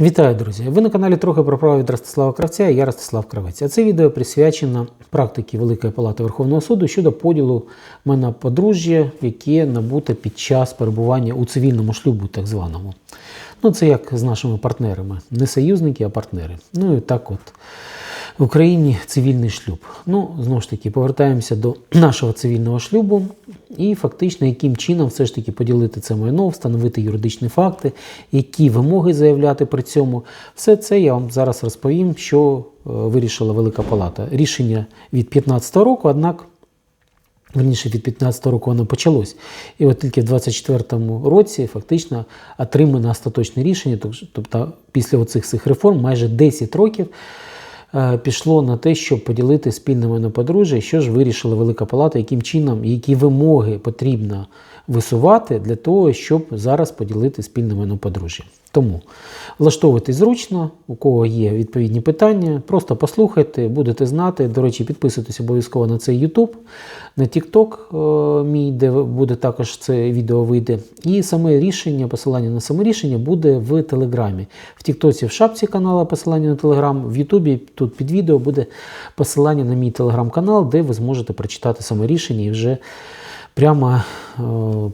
Вітаю, друзі! Ви на каналі трохи про право від Ростислава Кравця я Ростислав Кравець. А це відео присвячено практиці Великої Палати Верховного суду щодо поділу мене подружжя, яке набуте під час перебування у цивільному шлюбу, так званому. Ну, це як з нашими партнерами. Не союзники, а партнери. Ну і так от. В Україні цивільний шлюб. Ну, знову ж таки, повертаємося до нашого цивільного шлюбу і фактично, яким чином все ж таки поділити це майно, встановити юридичні факти, які вимоги заявляти при цьому. Все це я вам зараз розповім, що е, вирішила Велика Палата. Рішення від 2015 року, однак. Верніше від 15 року воно почалось. І от тільки в 24-му році фактично отримано остаточне рішення. Тобто після оцих всіх реформ майже 10 років пішло на те, щоб поділити спільне майно подружжя, що ж вирішила Велика Палата, яким чином, які вимоги потрібно висувати для того, щоб зараз поділити спільне майно подружжя. Тому влаштовуйтесь зручно, у кого є відповідні питання, просто послухайте, будете знати. До речі, підписуйтесь обов'язково на цей YouTube, на TikTok е, мій, де буде також це відео вийде. І саме рішення, посилання на саме рішення буде в Телеграмі. В Тіктоці в шапці каналу посилання на Телеграм, в Ютубі тут під відео буде посилання на мій телеграм-канал, де ви зможете прочитати саме рішення і вже прямо е,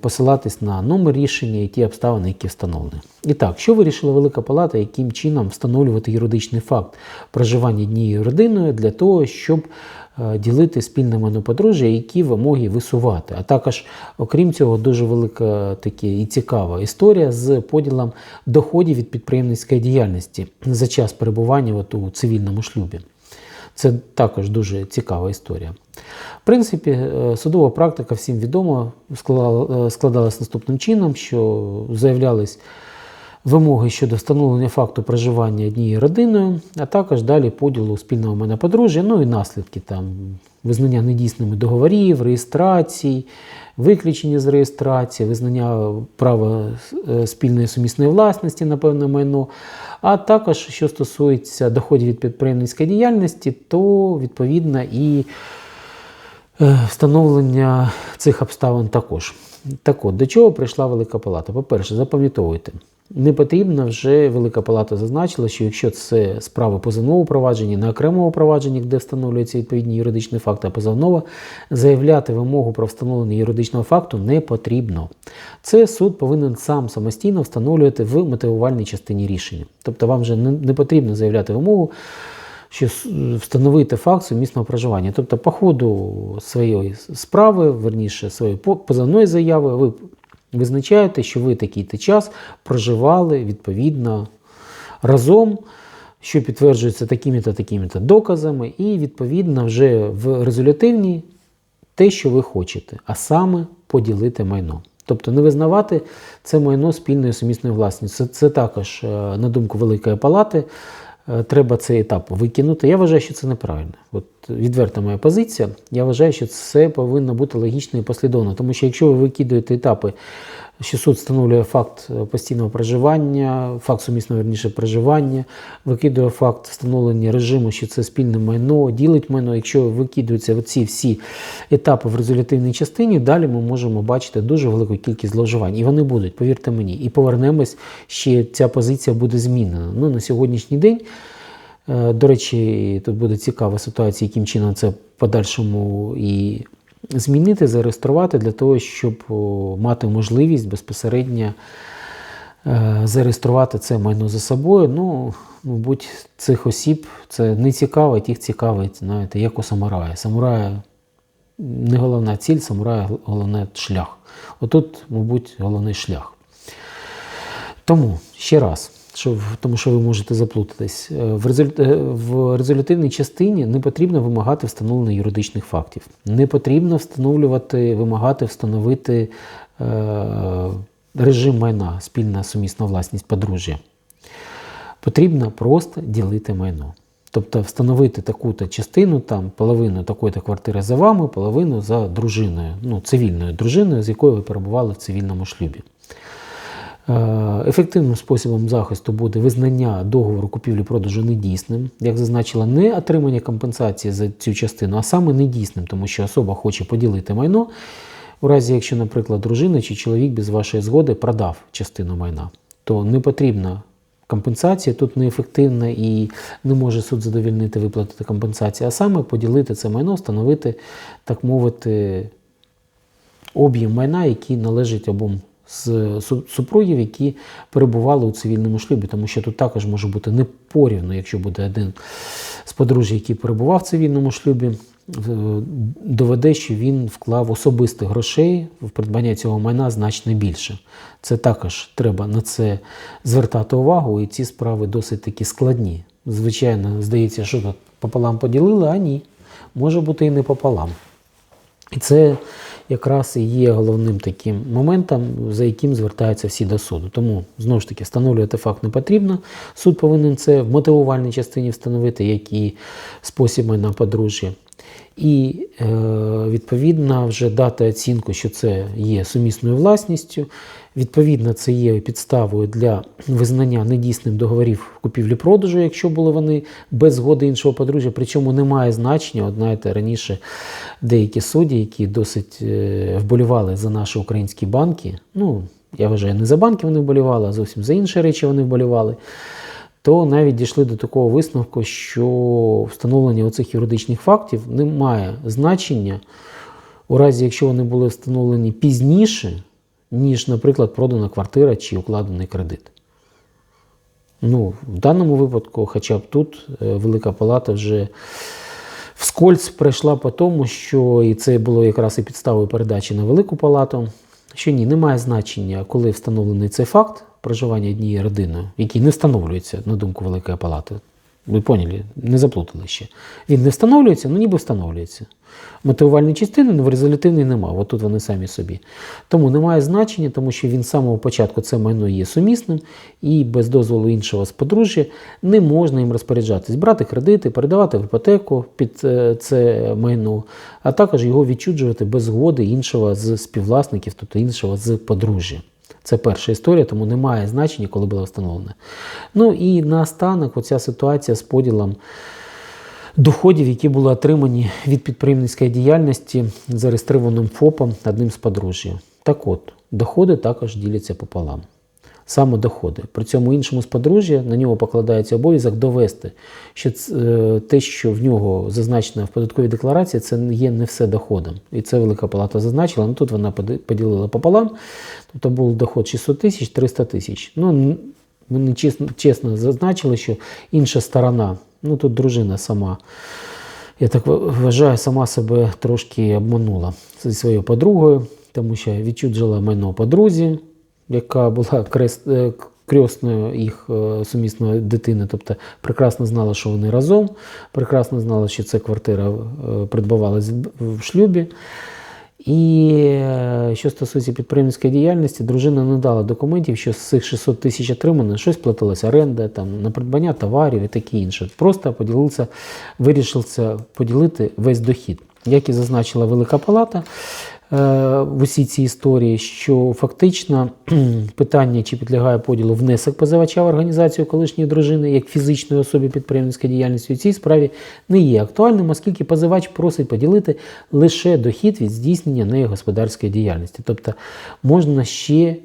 посилатись на номер рішення і ті обставини, які встановлені. І так, що вирішила Велика Палата, яким чином встановлювати юридичний факт проживання однією родиною для того, щоб е, ділити спільне подружжя, які вимоги висувати. А також, окрім цього, дуже велика такі і цікава історія з поділом доходів від підприємницької діяльності за час перебування от у цивільному шлюбі. Це також дуже цікава історія. В принципі, е, судова практика всім відома, складалась наступним чином, що заявлялись вимоги щодо встановлення факту проживання однією родиною, а також далі поділу спільного мене подружжя, ну і наслідки там визнання недійсними договорів, реєстрацій, виключення з реєстрації, визнання права е, спільної сумісної власності на певне майно. А також, що стосується доходів від підприємницької діяльності, то відповідно і е, встановлення цих обставин також. Так от, до чого прийшла Велика Палата? По-перше, запам'ятовуйте, не потрібно вже Велика Палата зазначила, що якщо це справи позовного провадження, не окремого провадження, де встановлюються відповідні юридичні факти, а позовного, заявляти вимогу про встановлення юридичного факту не потрібно. Це суд повинен сам самостійно встановлювати в мотивувальній частині рішення. Тобто вам вже не потрібно заявляти вимогу. Що встановити факт сумісного проживання. Тобто, по ходу своєї справи, верніше своєї позовної заяви, ви визначаєте, що ви такий-то час проживали відповідно разом, що підтверджується такими-то такими-то доказами, і відповідно вже в резолютивній те, що ви хочете, а саме поділити майно. Тобто не визнавати це майно спільною сумісною власністю. Це, це також, е, на думку Великої Палати, треба цей етап викинути. Я вважаю, що це неправильно. От Відверта моя позиція. Я вважаю, що це повинно бути логічно і послідовно. Тому що якщо ви викидуєте етапи що суд встановлює факт е, постійного проживання, факт сумісного верніше проживання, викидує факт встановлення режиму, що це спільне майно, ділить майно. Якщо викидуються ці всі етапи в резолютивній частині, далі ми можемо бачити дуже велику кількість зловживань. І вони будуть, повірте мені, і повернемось, ще ця позиція буде змінена. Ну, На сьогоднішній день. Е, до речі, тут буде цікава ситуація, яким чином це в подальшому і змінити, зареєструвати для того, щоб мати можливість безпосередньо е, зареєструвати це майно за собою. Ну, мабуть, цих осіб це не цікавить, їх цікавить, знаєте, як у самурая. Самурая не головна ціль, самурая головне шлях. Отут, мабуть, головний шлях. Тому ще раз що, тому що ви можете заплутатись. Е, в. Е, в резолютивній частині не потрібно вимагати встановлення юридичних фактів. Не потрібно встановлювати, вимагати встановити е, режим майна, спільна сумісна власність подружжя. Потрібно просто ділити майно. Тобто встановити таку-то частину, там половину такої-то квартири за вами, половину за дружиною, ну, цивільною дружиною, з якою ви перебували в цивільному шлюбі. Е, ефективним способом захисту буде визнання договору купівлі-продажу недійсним, як зазначила, не отримання компенсації за цю частину, а саме недійсним, тому що особа хоче поділити майно, у разі, якщо, наприклад, дружина чи чоловік без вашої згоди продав частину майна, то не потрібно компенсація тут неефективна і не може суд задовільнити виплатити компенсацію, а саме поділити це майно, встановити, так мовити, об'єм майна, який належить обом з супругів, які перебували у цивільному шлюбі, тому що тут також може бути не порівно, якщо буде один з подружжя, який перебував в цивільному шлюбі, доведе, що він вклав особистих грошей в придбання цього майна значно більше. Це також треба на це звертати увагу, і ці справи досить такі складні. Звичайно, здається, що тут пополам поділили, а ні. Може бути і не пополам. І це якраз і є головним таким моментом, за яким звертаються всі до суду. Тому знову ж таки встановлювати факт не потрібно. Суд повинен це в мотивувальній частині встановити, який спосіб майна подружжя. І е, відповідно вже дати оцінку, що це є сумісною власністю. Відповідно, це є підставою для визнання недійсним договорів купівлі-продажу, якщо були вони без згоди іншого подружжя. Причому немає значення. От знаєте, раніше деякі судді, які досить е, вболівали за наші українські банки. Ну, я вважаю, не за банки вони вболівали, а зовсім за інші речі вони вболівали. То навіть дійшли до такого висновку, що встановлення оцих юридичних фактів не має значення у разі, якщо вони були встановлені пізніше, ніж, наприклад, продана квартира чи укладений кредит. Ну, в даному випадку, хоча б тут е, Велика Палата вже вскользь прийшла по тому, що і це було якраз і підставою передачі на Велику Палату, що ні, немає значення, коли встановлений цей факт проживання однією родиною, який не встановлюється, на думку Великої Палати. Ви поняли, не заплутали ще. Він не встановлюється, ну ніби встановлюється. Мотивувальної частини ну, в резолютивній немає. От тут вони самі собі. Тому немає значення, тому що він з самого початку це майно є сумісним, і без дозволу іншого з подружжя не можна їм розпоряджатись, брати кредити, передавати в іпотеку під е, це майно, а також його відчуджувати без згоди іншого з співвласників, тобто іншого з подружжя. Це перша історія, тому немає значення, коли була встановлена. Ну і наостанок, оця ситуація з поділом доходів, які були отримані від підприємницької діяльності, зареєстрованим ФОПом одним з подружжя. Так от, доходи також діляться пополам. Саме доходи. При цьому іншому з подружжя на нього покладається обов'язок довести, що е, те, що в нього зазначено в податковій декларації, це є не все доходом. І це Велика Палата зазначила. Ну тут вона поділила пополам. Тобто був доход 600 тисяч, 300 тисяч. Ну, вони чесно, чесно зазначили, що інша сторона, ну тут дружина сама, я так вважаю, сама себе трошки обманула зі своєю подругою, тому що відчуджила майно подрузі, яка була крест, е, їх е, сумісної дитини, тобто прекрасно знала, що вони разом, прекрасно знала, що ця квартира е, придбавалась в шлюбі. І що стосується підприємницької діяльності, дружина не дала документів, що з цих 600 тисяч отримано щось платилася оренда, там, на придбання товарів і таке інше. Просто поділився, вирішився поділити весь дохід. Як і зазначила Велика Палата в усій цій історії, що фактично питання, чи підлягає поділу внесок позивача в організацію колишньої дружини як фізичної особи підприємницької діяльності у цій справі не є актуальним, оскільки позивач просить поділити лише дохід від здійснення неї господарської діяльності. Тобто можна ще е,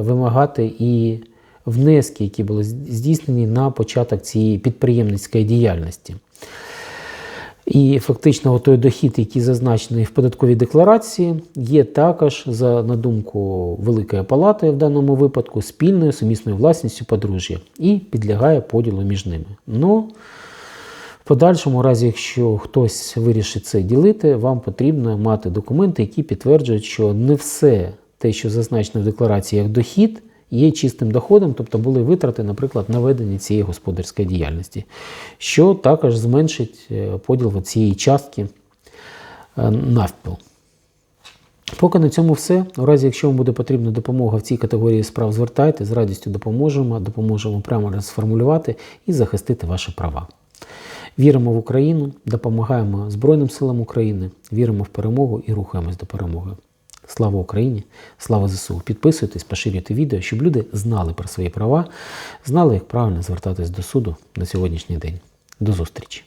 вимагати і внески, які були здійснені на початок цієї підприємницької діяльності. І фактично той дохід, який зазначений в податковій декларації, є також, за, на думку Великої Палати в даному випадку, спільною сумісною власністю подружжя і підлягає поділу між ними. Но в подальшому разі, якщо хтось вирішить це ділити, вам потрібно мати документи, які підтверджують, що не все те, що зазначено в декларації як дохід, є чистим доходом, тобто були витрати, наприклад, на ведення цієї господарської діяльності, що також зменшить е, поділ цієї частки е, навпіл. Поки на цьому все. У разі, якщо вам буде потрібна допомога в цій категорії справ, звертайте, з радістю допоможемо, допоможемо прямо сформулювати і захистити ваші права. Віримо в Україну, допомагаємо Збройним силам України, віримо в перемогу і рухаємось до перемоги. Слава Україні! Слава ЗСУ! Підписуйтесь, поширюйте відео, щоб люди знали про свої права, знали, як правильно звертатись до суду на сьогоднішній день. До зустрічі!